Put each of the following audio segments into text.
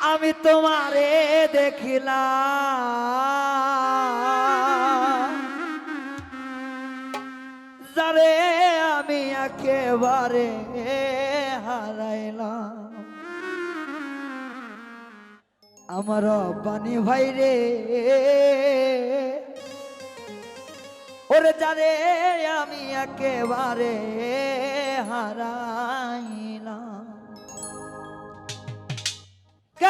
আমি তোমারে দেখিলাম। যারে আমি একেবারে হারাইলাম। আমার বাণী ভাই রে। ওরে যারে আমি একেবারে হারাইলাম।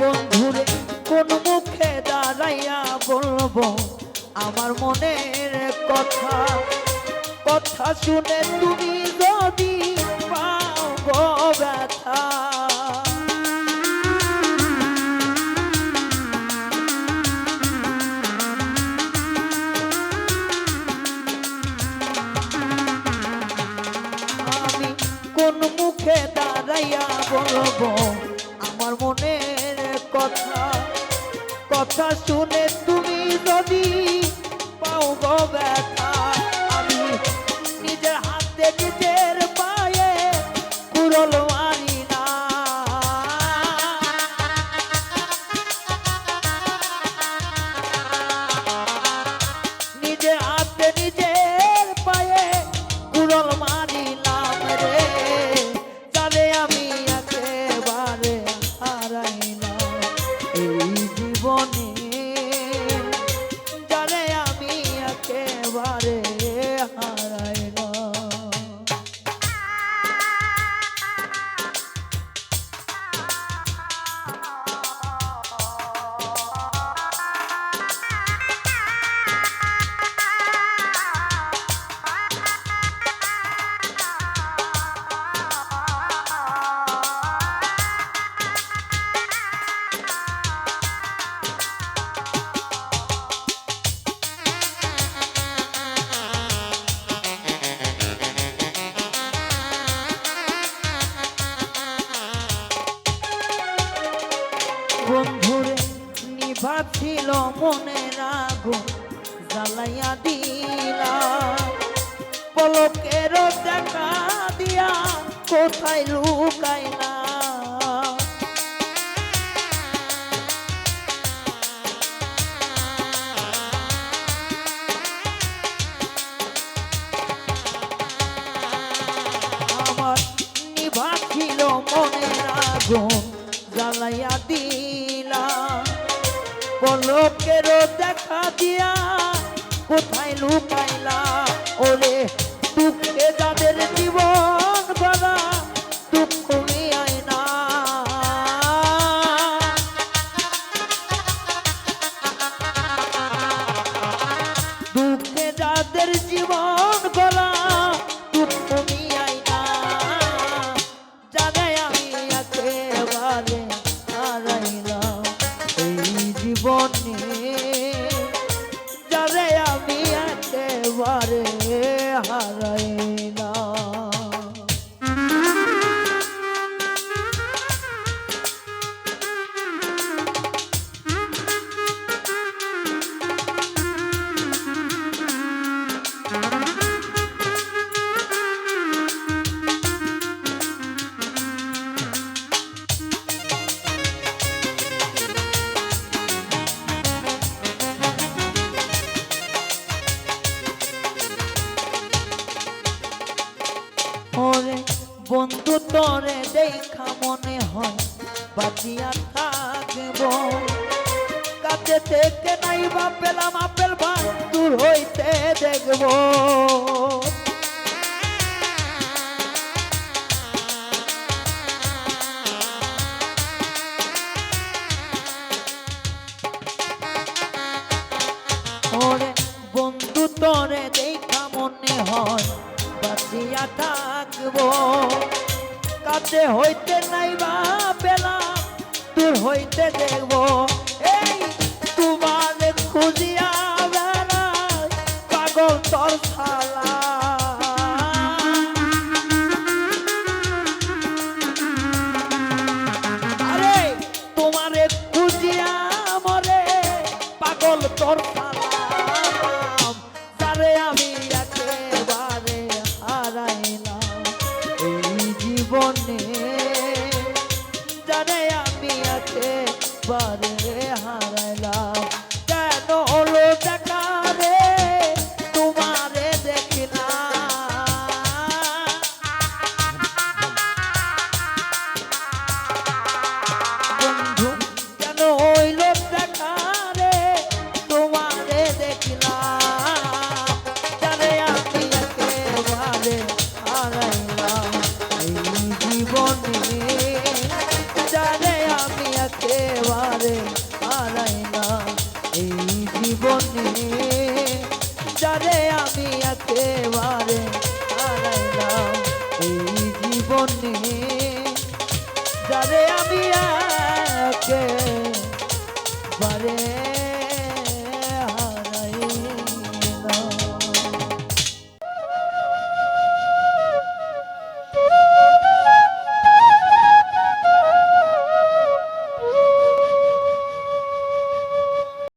বন্ধুরে, কোন মুখে দাঁড়াইয়া বলব, আমার মনের কথা। কথা শুনে তুমি যদি ব্যথা। আমি কোন মুখে দাঁড়াইয়া বলব কথা কথা শুনে তুমি যদি পাও গো ব্যথা বন্ধুরে নিভাছিল মনের আগুন জ্বালাইয়া দিলা। পলকের দেখা দিয়া কোথায় লুকাইলা? আমার নিভাছিল পলকের দেখা দিয়া কোথায় লুকাইলা? ওরে হারাইলাম দেখা মনে হয়, বাঁচিয়া থাকব। কাছে থেকে নাই বা পেলাম আপেল ভাই, দূর হইতে দেখব। কাছে হইতে নাই বা পেলাম দূর হইতে দেখব সামনে আমি একেবারে এই জীবনে যারে আমি একেবারে